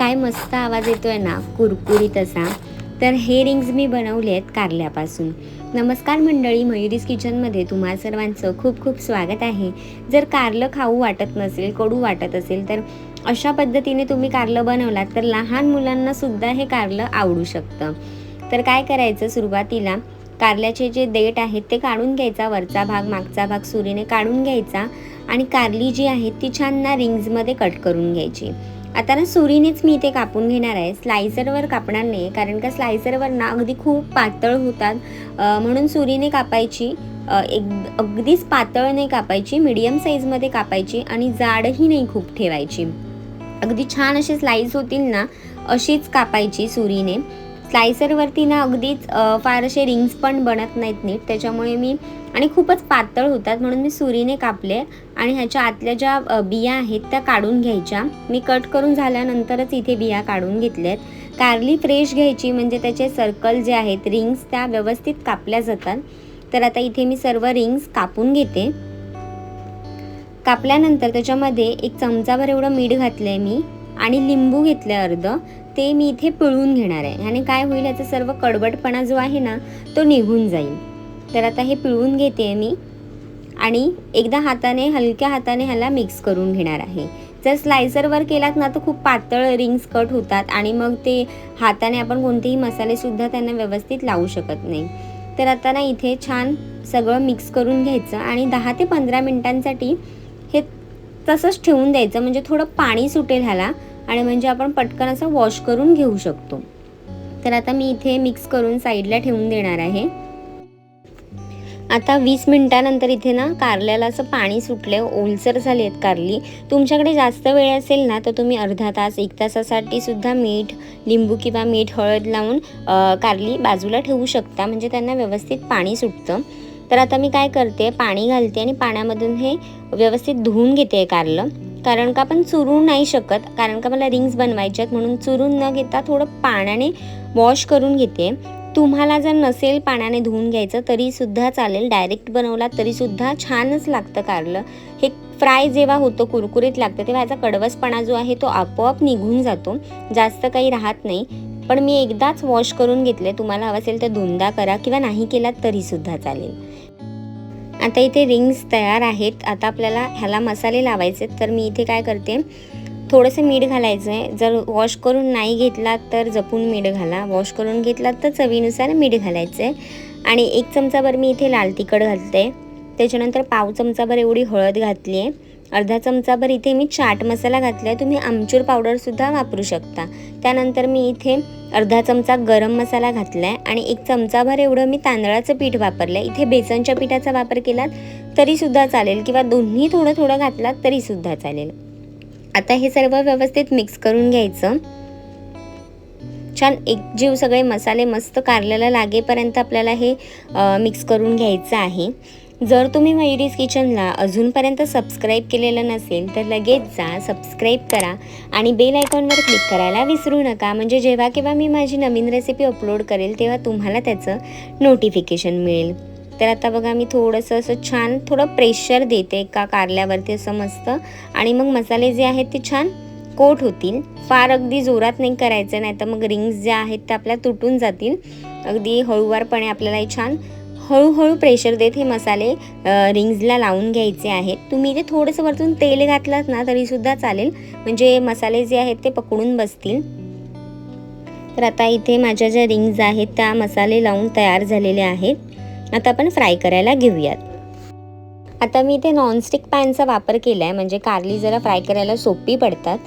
काय मस्त आवाज येतो आहे ना कुरकुरीत असा. तर हे रिंग्ज मी बनवले आहेत कारल्यापासून. नमस्कार मंडळी मयुरीज किचनमध्ये तुम्हा सर्वांचं खूप खूप स्वागत आहे. जर कारलं खाऊ वाटत नसेल कडू वाटत असेल तर अशा पद्धतीने तुम्ही कारलं बनवलात तर लहान मुलांना सुद्धा हे कारलं आवडू शकतं. तर काय करायचं सुरुवातीला? कारल्याचे जे देठ आहेत ते काढून घ्यायचा. वरचा भाग मागचा भाग सुरीने काढून घ्यायचा आणि कारली जी आहे ती छान ना रिंग्जमध्ये कट करून घ्यायची. आता ना सुरीनेच मी इथे कापून घेणार आहे. स्लायसरवर कापणार नाही कारण का स्लायसरवर ना अगदी खूप पातळ होतात. म्हणून सुरीने कापायची एक अगदीच पातळ नाही कापायची मिडियम साईजमध्ये कापायची आणि जाडही नाही खूप ठेवायची. अगदी छान असे स्लाईस होतील ना अशीच कापायची सुरीने. स्लायसरवरती ना अगदीच फारसे फार असे रिंग्स पण बनत नाहीत नीट. त्याच्यामुळे मी आणि खूपच पातळ होतात म्हणून मी सुरीने कापले. आणि ह्याच्या आतल्या ज्या बिया आहेत त्या काढून घ्यायच्या. मी कट करून झाल्यानंतरच इथे बिया काढून घेतल्यात. कारली फ्रेश घ्यायची म्हणजे त्याचे सर्कल जे आहेत रिंग्स त्या व्यवस्थित कापल्या जातात. तर आता इथे मी सर्व रिंग्स कापून घेते. कापल्यानंतर त्याच्यामध्ये एक चमचाभर एवढं मीठ घातलं आहे मी. आणि लिंबू घेतलं आहे अर्ध. ते मी इथे पिळून घेणार आहे. आणि काय होईल याचा सर्व कडबटपणा जो आहे ना तो निघून जाईल. तर आता हे पिळून घेते मी आणि एकदा हाताने हलक्या हाताने ह्याला मिक्स करून घेणार आहे. जर स्लायसरवर केलात ना तर खूप पातळ रिंग्स कट होतात आणि मग ते हाताने आपण कोणतेही मसालेसुद्धा त्यांना व्यवस्थित लावू शकत नाही. तर आता ना इथे छान सगळं मिक्स करून घ्यायचं आणि दहा ते पंधरा मिनटांसाठी हे तसंच ठेवून द्यायचं. म्हणजे थोडं पाणी सुटेल ह्याला. आणि म्हणजे आपण पटकन असं वॉश करून घेऊ शकतो. तर आता मी इथे मिक्स करून साईडला ठेवून देणार आहे. आता वीस मिनटानंतर इथे ना कारल्याला असं पाणी सुटले ओलसर झाले आहेत कारली. तुमच्याकडे जास्त वेळ असेल ना तर तुम्ही अर्धा तास एक तासासाठी सुद्धा मीठ लिंबू किंवा मीठ हळद लावून कारली बाजूला ठेवू शकता. म्हणजे त्यांना व्यवस्थित पाणी सुटतं. तर आता मी काय करते पाणी घालते आणि पाण्यामधून हे व्यवस्थित धुवून घेते कारलं. कारण का आपण चुरून नाही शकत कारण का मला रिंग्स बनवायच्यात आहेत म्हणून चुरून न घेता थोडं पाण्याने वॉश करून घेते. तुम्हाला जर नसेल पाण्याने धुवून घ्यायचं तरीसुद्धा चालेल. डायरेक्ट बनवला तरीसुद्धा छानच लागतं कारलं. हे फ्राय जेव्हा होतं कुरकुरीत लागतं तेव्हा याचा कडवसपणा जो आहे तो आपोआप निघून जातो. जास्त काही राहत नाही. पण मी एकदाच वॉश करून घेतले तुम्हाला हवं असेल तर दोनदा करा किंवा नाही केलात तरीसुद्धा चालेल. आता इथे रिंग्स तयार आहेत. आता आपल्याला ह्याला मसाले लावायचे आहेत. तर मी इथे काय करते थोडंसं मीठ घालायचं आहे जर वॉश करून नाही घेतलात तर जपून मीठ घाला. वॉश करून घेतलात तर चवीनुसार मीठ घालायचं आहे आणि एक चमचाभर मी इथे लाल तिखट घालते. त्याच्यानंतर पाव चमचाभर एवढी हळद घातली आहे अर्धा चमचाभर इथे मी चाट मसाला घातला आहे तुम्ही आमचूर पावडरसुद्धा वापरू शकता. त्यानंतर मी इथे अर्धा चमचा गरम मसाला घातला आहे आणि एक चमचाभर एवढं मी तांदळाचं पीठ वापरलं आहे इथे बेसनच्या पिठाचा वापर केलात तरीसुद्धा चालेल किंवा दोन्ही थोडं थोडं घातलात तरीसुद्धा चालेल. आता हे सर्व व्यवस्थित मिक्स करून घ्यायचं. छान एकजीव सगळे मसाले मस्त कारल्याला लागेपर्यंत आपल्याला हे मिक्स करून घ्यायचं आहे. जर तुम्ही मयुरीज किचनला अजूनपर्यंत सबस्क्राईब केलेलं नसेल तर लगेच जा सबस्क्राईब करा आणि बेल आयकॉनवर क्लिक करायला विसरू नका. म्हणजे जेव्हा केव्हा मी माझी नवीन रेसिपी अपलोड करेल तेव्हा तुम्हाला त्याचं नोटिफिकेशन मिळेल. तर आता बघा मी थोडंसं असं छान थोडं प्रेशर देते एका कारल्यावरती असं मस्त. आणि मग मसाले जे आहेत ते छान कोट होतील. फार अगदी जोरात नाही करायचं नाही तर मग रिंग्स ज्या आहेत त्या आपल्या तुटून जातील. अगदी हळूवारपणे आपल्याला हे छान हळूहळू प्रेशर देत हे मसाले रिंग्जला लावून घ्यायचे आहेत. तुम्ही इथे थोडंसं वरतून तेल घातलात ना तरीसुद्धा चालेल. म्हणजे मसाले जे आहेत ते पकडून बसतील. तर आता इथे माझ्या ज्या रिंग्ज आहेत त्या मसाले लावून तयार झालेले आहेत. आता आपण फ्राय करायला घेऊयात. आता मी इथे नॉनस्टिक पॅनचा वापर केला आहे म्हणजे कारली जरा फ्राय करायला सोपी पडतात.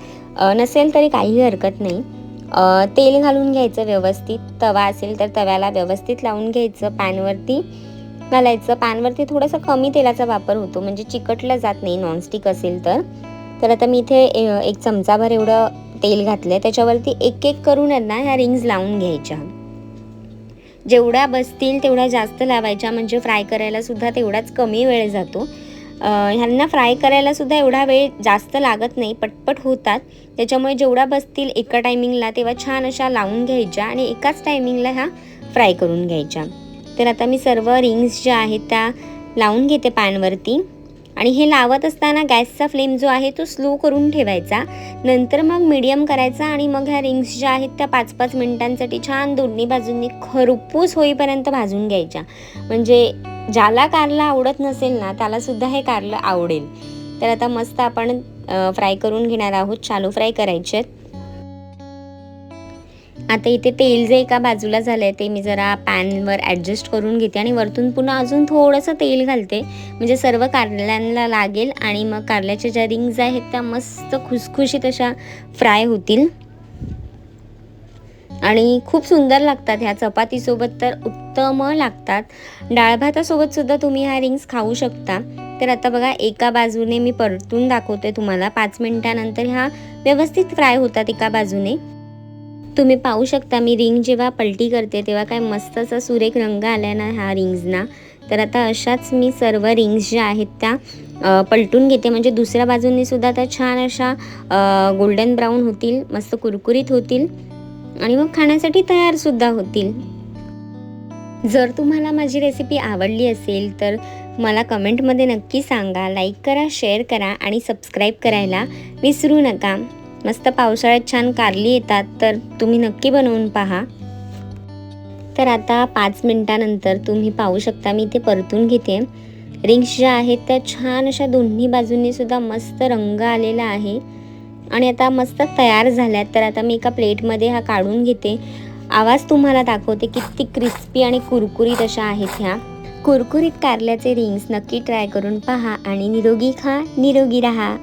नसेल तरी काही हरकत नाही. तेल घालून घ्यायचं व्यवस्थित. तवा असेल तर तव्याला व्यवस्थित लावून घ्यायचं पॅनवरती. घालायचं. पॅनवरती थोडंसं कमी तेलाचा वापर होतो. म्हणजे चिकटलं जात नाही. नॉनस्टिक असेल तर. तर आता मी इथे एक चमचाभर एवढं तेल घातलं आहे त्याच्यावरती एक एक करून ना ह्या रिंग्स लावून घ्यायच्या. जेवढ्या बसतील तेवढ्या जास्त लावायच्या. म्हणजे फ्राय करायला सुद्धा तेवढाच कमी वेळ जातो. ह्यांना फ्राय करायला सुद्धा एवढा वेळ जास्त लागत नाही पटपट होतात. त्याच्यामुळे जेवढा बसतील एका टायमिंगला तेव्हा छान अशा लावून घ्यायच्या आणि एकाच टायमिंगला ह्या फ्राय करून घ्यायच्या. तर आता मी सर्व रिंग्स ज्या आहेत त्या लावून घेते पॅनवरती. आणि हे लावत असताना गॅसचा फ्लेम जो आहे तो स्लो करून ठेवायचा. नंतर मग मीडियम करायचा आणि मग ह्या रिंग्स ज्या आहेत त्या पाच पाच मिनिटांसाठी छान दोन्ही बाजूंनी खरपूस होईपर्यंत भाजून घ्यायच्या. म्हणजे ज्याला कारलं आवडत नसेल ना त्यालासुद्धा हे कारलं आवडेल. तर आता मस्त आपण फ्राय करून घेणार आहोत. चालू फ्राय करायचे आहेत. आता इथे तेल जे एका बाजूला झालं आहे ते मी जरा पॅनवर ॲडजस्ट करून घेते आणि वरतून पुन्हा अजून थोडंसं तेल घालते. म्हणजे सर्व कारल्यांना लागेल आणि मग कारल्याच्या ज्या रिंग्ज आहेत त्या मस्त खुसखुशीत अशा फ्राय होतील. आणि खूप सुंदर लागतात ह्या चपातीसोबत. तर उत्तम लागतात. डाळ भातासोबत सुद्धा तुम्ही ह्या रिंग्स खाऊ शकता. तर आता बघा एका बाजूने मी परतून दाखवते तुम्हाला. पाच मिनिटानंतर ह्या व्यवस्थित फ्राय होतात एका बाजूने. तुम्ही पाहू शकता मी रिंग जेव्हा पलटी करते तेव्हा काय मस्त असा सुरेख रंग आला ना ह्या रिंग्सना तर आता अशाच मी सर्व रिंग्स ज्या आहेत त्या पलटून घेते. म्हणजे दुसऱ्या बाजूने सुद्धा त्या छान अशा गोल्डन ब्राऊन होतील मस्त कुरकुरीत होतील आणि मग खाण्यासाठी तयारसुद्धा होतील. जर तुम्हाला माझी रेसिपी आवडली असेल तर मला कमेंटमध्ये नक्की सांगा लाईक करा शेअर करा आणि सबस्क्राईब करायला विसरू नका. मस्त पावसाळ्यात छान कारली येतात तर तुम्ही नक्की बनवून पहा. तर आता पाच मिनटानंतर तुम्ही पाहू शकता मी ते परतून घेते. रिंग्स ज्या आहेत त्या छान अशा दोन्ही बाजूंनीसुद्धा मस्त रंग आलेला आहे. आणि आता मस्त तयार झाल्यात तर आता मी एका प्लेटमध्ये हा काढून घेते. आवाज तुम्हाला दाखवते किती क्रिस्पी आणि कुरकुरीत अशा आहेत ह्या. कुरकुरीत कारल्याचे रिंग्स नक्की ट्राय करून पहा आणि निरोगी खा निरोगी राहा.